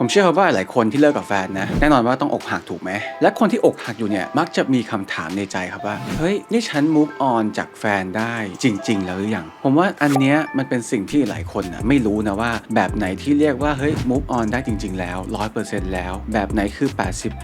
ผมเชื่อว่าหลายคนที่เลิกกับแฟนนะ แน่นอนว่าต้องอกหักถูกไหม และคนที่อกหักอยู่เนี่ย มักจะมีคำถามในใจครับว่า เฮ้ย นี่ฉัน move on จากแฟนได้จริง ๆ แล้วหรือยัง ผมว่าอันเนี้ยมันเป็นสิ่งที่หลายคนนะไม่รู้นะว่า แบบไหนที่เรียกว่า เฮ้ย move on ได้จริง ๆ แล้ว 100%แล้ว แบบไหนคือ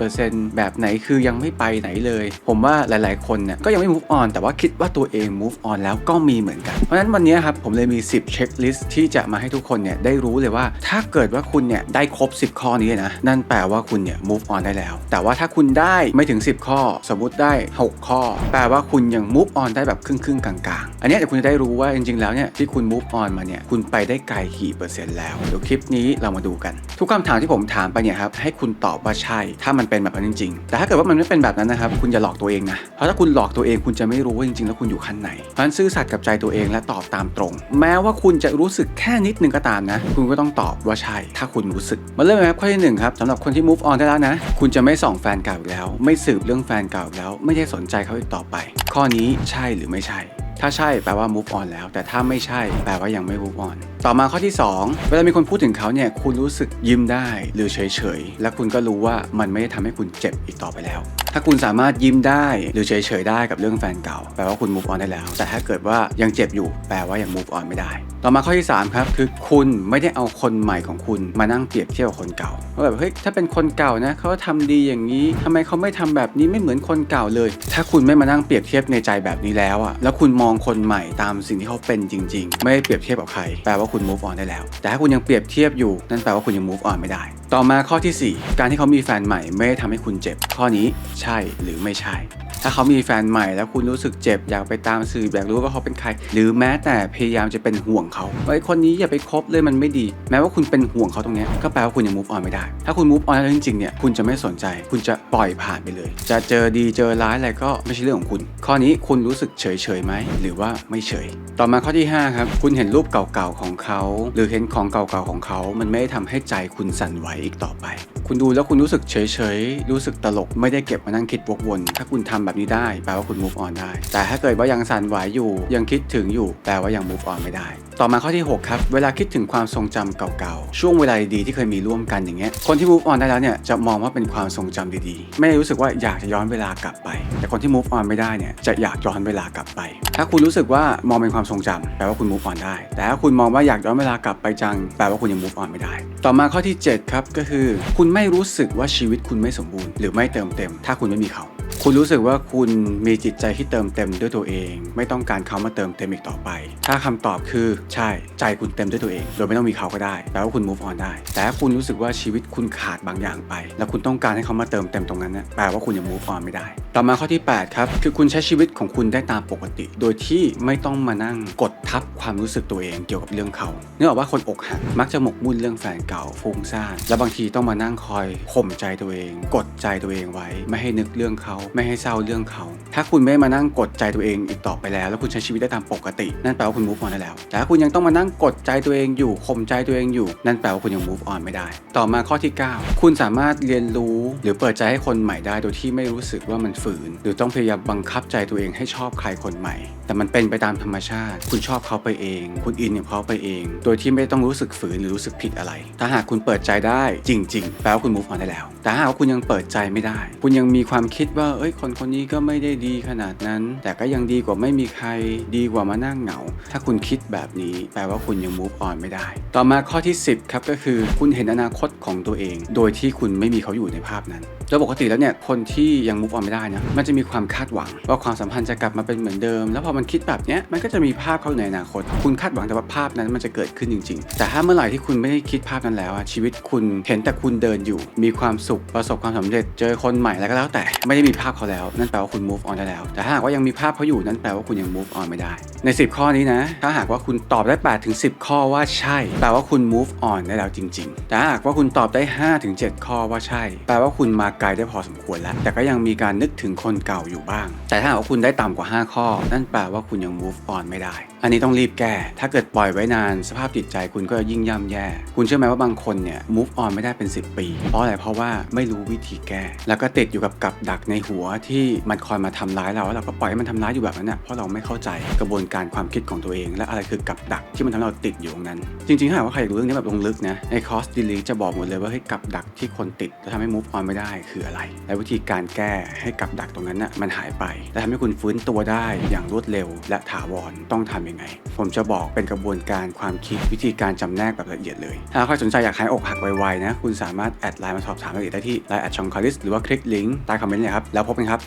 80%แบบไหนคือยังไม่ไปไหนเลย ผมว่าหลาย ๆ คนเนี่ยก็ยังไม่ move on แต่ว่าคิดว่าตัวเอง move on แล้วก็มีเหมือนกัน เพราะฉะนั้นวันนี้ครับผมเลยมี 10เช็คลิสต์ที่จะมาให้ทุกคนเนี่ยได้รู้เลยว่า ถ้าเกิดว่าคุณเนี่ยได้ครบ10 ข้อนี้นะ นั่นแปลว่าคุณเนี่ย move on ได้แล้ว แต่ว่าถ้าคุณได้ไม่ถึง 10 ข้อ สมมติได้ 6 ข้อ แปลว่าคุณยัง move on ได้แบบครึ่งๆกลางๆ อันนี้เดี๋ยวคุณจะได้รู้ว่าจริงๆ แล้วเนี่ยที่คุณ move on มาเนี่ยคุณไปได้ไกลกี่เปอร์เซ็นต์แล้วเดี๋ยวคลิปนี้เรามาดูกัน ทุกคำถามที่ผมถามไปเนี่ยครับให้คุณตอบว่าใช่ ถ้ามันเป็นแบบนั้นจริง ๆ แต่ถ้าเกิดว่ามันไม่เป็นแบบนั้นนะครับคุณอย่าหลอกตัวเองนะเพราะถ้าคุณหลอกตัวเองคุณจะไม่รู้ว่าจริงๆ แล้วคุณอยู่ขั้นไหนเพราะฉะนั้นซื่อสัตย์กับใจตัวเองและตอบตามตรง แม้ว่าคุณจะรู้สึกแค่นิดนึงก็ตามนะ คุณก็ต้องตอบว่าใช่ ถ้าคุณรู้สึกมาเริ่มแบบข้อที่หนึ่งครับสำหรับคนที่ move on ได้แล้วนะ คุณจะไม่ส่องแฟนเก่าอีกแล้ว ไม่สืบเรื่องแฟนเก่าอีกแล้ว ไม่ได้สนใจเขาอีกต่อไป ข้อนี้ใช่หรือไม่ใช่ ถ้าใช่แปลว่า move on แล้ว แต่ถ้าไม่ใช่ แปลว่ายังไม่ move on ต่อมาข้อที่ 2 เวลามีคนพูดถึงเขาเนี่ยคุณรู้สึกยิ้มได้หรือเฉยๆและคุณก็รู้ว่ามันไม่ได้ทำให้คุณเจ็บอีกต่อไปแล้ว ถ้าคุณสามารถยิ้มได้หรือเฉยๆได้กับเรื่องแฟนเก่า แปลว่าคุณ move on ได้แล้ว แต่ถ้าเกิดว่ายังเจ็บอยู่แปลว่ายัง move on ไม่ได้ ต่อมาข้อที่ 3 ครับ คือคุณไม่ได้เอาคนใหม่ของคุณมานั่งเปรียบเทียบกับคนเก่าว่าแบบเฮ้ยถ้าเป็นคนเก่านะเขาทำดีอย่างนี้ทำไมเขาไม่ทำแบบนี้ไม่เหมือนคนเก่าเลย ถ้าคุณไม่มานั่งเปรียบเทียบในใจแบบนี้แล้วอะแล้วคุณมองคนใหม่ตามสิ่งที่เขาเป็นจริง ๆ ไม่ได้เปรียบเทียบกับใครแปลว่าคุณ move on ได้แล้ว แต่ถ้าคุณยังเปรียบเทียบอยู่นั่นแปลว่าคุณยัง move on ไม่ได้ ต่อมาข้อทีสี่4 การที่เขามีแฟนใหม่ไม่ได้ทำให้คุณเจ็บ ข้อนี้ใช่หรือไม่ใช่ ถ้าเขามีแฟนใหม่แล้วคุณรู้สึกเจ็บอยากไปตามสื่ออยากรู้ว่าเขาเป็นใคร หรือแม้แต่พยายามจะเป็นห่วงเขาไอ้คนนี้อย่าไปคบเลยมันไม่ดี แม้ว่าคุณเป็นห่วงเขาตรงนี้ก็แปลว่าคุณยัง move on ไม่ได้ ถ้าคุณ move on แล้วจริงๆเนี่ยคุณจะไม่สนใจ คุณจะปล่อยผ่านไปเลย จะเจอดีเจอร้ายอะไรก็ไม่ใช่เรื่องของคุณ ข้อนี้คุณรู้สึกเฉยเฉยไหมหรือว่าไม่เฉย ต่อมาข้อที่ห้าครับคุณเห็นรูปเก่าๆของเขา หรือเห็นของเก่าๆของเขา มันไม่ได้ทำให้ใจคุณสั่นไหวอีกต่อไปคุณดูแล้วคุณรู้สึกเฉยๆ รู้สึกตลกไม่ได้เก็บมานั่งคิดวกวน ถ้าคุณทำแบบนี้ได้แปลว่าคุณ move on ได้ แต่ถ้าเกิดว่ายังสั่นไหวอยู่ ยังคิดถึงอยู่ แปลว่ายัง move on ไม่ได้ ต่อมาข้อที่ 6 ครับ เวลาคิดถึงความทรงจำเก่าๆ ช่วงเวลาดีๆที่เคยมีร่วมกันอย่างเงี้ย คนที่ move on ได้แล้วเนี่ยจะมองว่าเป็นความทรงจำดีๆ ไม่รู้สึกว่าอยากจะย้อนเวลากลับไป แต่คนที่ move on ไม่ได้เนี่ยจะอยากย้อนเวลากลับไป ถ้าคุณรู้สึกว่ามองเป็นความทรงจำแปลว่าคุณ move on ได้ แต่ถ้าคุณมองว่าอยากย้อนเวลากลับไปจัง แปลว่าคุณยัง move on ไม่ได้ ต่อมาข้อที่ 7 ครับก็คือคุณไม่รู้สึกว่าชีวิตคุณไม่สมบูรณ์ หรือไม่เติมเต็ม ถ้าคุณไม่มีเขา คุณรู้สึกว่าคุณมีจิตใจที่เติมเต็มด้วยตัวเอง ไม่ต้องการเขามาเติมเต็มอีกต่อไป ถ้าคำตอบคือใช่ใจคุณเต็มด้วยตัวเอง โดยไม่ต้องมีเขาก็ได้แปลว่าคุณ move on ได้ แต่ถ้าคุณรู้สึกว่าชีวิตคุณขาดบางอย่างไป แล้วคุณต้องการให้เขามาเติมเต็มตรงนั้นนะแปลว่าคุณยัง move on ไม่ได้ ต่อมาข้อที่ 8 ครับ คือคุณใช้ชีวิตของคุณได้ตามปกติ โดยที่ไม่ต้องมานั่งกดทับความรู้สึกตัวเองเกี่ยวกับเรื่องเขาเนื่องจากว่าคนอกหักมักจะหมกมุ่นเรื่องแฟนเก่าฟุ้งซ่านและบางทีต้องมานั่งคอยข่มใจตัวเอง กดใจตัวเองไว้ ไม่ให้นึกเรื่องเขา ไม่ให้เศร้าเรื่องเขา ถ้าคุณไม่มานั่งกดใจตัวเองอีกต่อไปแล้ว แล้วคุณใช้ชีวิตได้ตามปกติ นั่นแปลว่าคุณ move on ได้แล้ว แต่ถ้าคุณยังต้องมานั่งกดใจตัวเองอยู่ข่มใจตัวเองอยู่ นั่นแปลว่าคุณยัง move on ไม่ได้ ต่อมาข้อที่ 9 คุณสามารถเรียนรู้หรือเปิดใจให้คนใหม่ได้ โดยที่ไม่รู้สึกว่ามันฝืน หรือต้องพยายามบังคับใจตัวเองให้ชอบใครคนใหม่ แต่มันเป็นไปตามธรรมชาติ คุณชอบเขาไปเอง คุณอินกับเขาไปเอง โดยที่ไม่ต้องรู้สึกฝืนหรือรู้สึกผิดอะไร ถ้าหากคุณเปิดใจได้จริง ๆ แปลว่าคุณ move on ได้แล้ว แต่ถ้าหากว่าคุณยังเปิดใจไม่ได้ คุณยังมีความคิดว่าเอ้ยคนคนนี้ก็ไม่ได้ดีขนาดนั้น แต่ก็ยังดีกว่าไม่มีใครดีกว่ามานั่งเหงา ถ้าคุณคิดแบบนี้แปลว่าคุณยัง move on ไม่ได้ ต่อมาข้อที่ 10ครับก็คือคุณเห็นอนาคตของตัวเอง โดยที่คุณไม่มีเขาอยู่ในภาพนั้นโดยปกติแล้วเนี่ยคนที่ยัง move on ไม่ได้นะมันจะมีความคาดหวัง ว่าความสัมพันธ์จะกลับมาเป็นเหมือนเดิม แล้วพอมันคิดแบบเนี้ยมันก็จะมีภาพเขาในอนาคต คุณคาดหวังแต่ว่าภาพนั้นมันจะเกิดขึ้นจริง ๆ แต่ถ้าเมื่อไหร่ที่คุณไม่ได้คิดภาพนั้นแล้วอะชีวิตคุณเห็นแต่คุณเดินอยู่ มีความสุขประสบความสำเร็จเจอคนใหม่แล้วก็แล้ว แต่ไม่ได้มีภาพเขาแล้วนั่นแปลว่าคุณ move on ได้แล้ว แต่ถ้าหากว่ายังมีภาพเขาอยู่นั่นแปลว่าคุณยัง move on ไม่ได้ ใน 10 ข้อนี้นะ ถ้าหากว่าคุณตอบได้8ถึง10 ข้อว่าใช่ แปลว่าคุณ move on ได้แล้วจริงๆแต่ถ้าหากว่าคุณตอบได้5ถึง7ข้อว่าใช่ แปลว่าคุณมาไกลได้พอสมควรแล้ว แต่ก็ยังมีการนึกถึงคนเก่าอยู่บ้าง แต่ถ้าหากว่าคุณได้ต่ำกว่า 5 ข้อ นั่นแปลว่าคุณยัง move on ไม่ได้ อันนี้ต้องรีบแก้ ถ้าเกิดปล่อยไว้นานสภาพจิตใจคุณก็ยิ่งย่ำแย่ คุณเชื่อไหมว่าบางคนเนี่ย move on ไม่ได้เป็น 10 ปี เพราะอะไร เพราะว่าไม่รู้วิธีแก้ แล้วก็ติดอยู่กับกับดักในหัวที่มันคอยมาทำร้ายเราแล้วเราก็ปล่อยให้มันทำร้ายอยู่แบบนั้นน่ะเพราะเราไม่เข้าใจกระบวนการความคิดของตัวเอง และอะไรคือกับดักที่มันทำให้เราติดอยู่ตรงนั้น จริงๆถ้าหากว่าใครอยากรู้เรื่องนี้แบบลงลึกนะในคอร์สดีลีจะบอกหมดเลยว่าเฮ้กับดักที่คนติดแล้วทำให้ move on ไม่ได้คืออะไร และวิธีการแก้ให้กับดักตรงนั้นน่ะมันหายไป และทำให้คุณฟื้นตัวได้อย่างรวดเร็ว และถาวรต้องทำยังไง ผมจะบอกเป็นกระบวนการความคิดวิธีการจำแนกแบบละเอียดเลย ถ้าใครสนใจอยากหายอกหักไวๆนะ คุณสามารถแอดไลน์มาสอบถามรายละเอียดได้ที่ไลน์แอดชองคาริสหรือว่าคลิกลิงก์ใต้คอมเมนต์เลยครับ แล้วพบกันครับ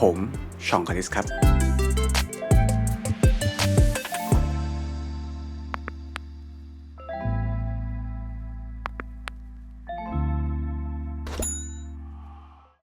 ผมชองคาริสครับ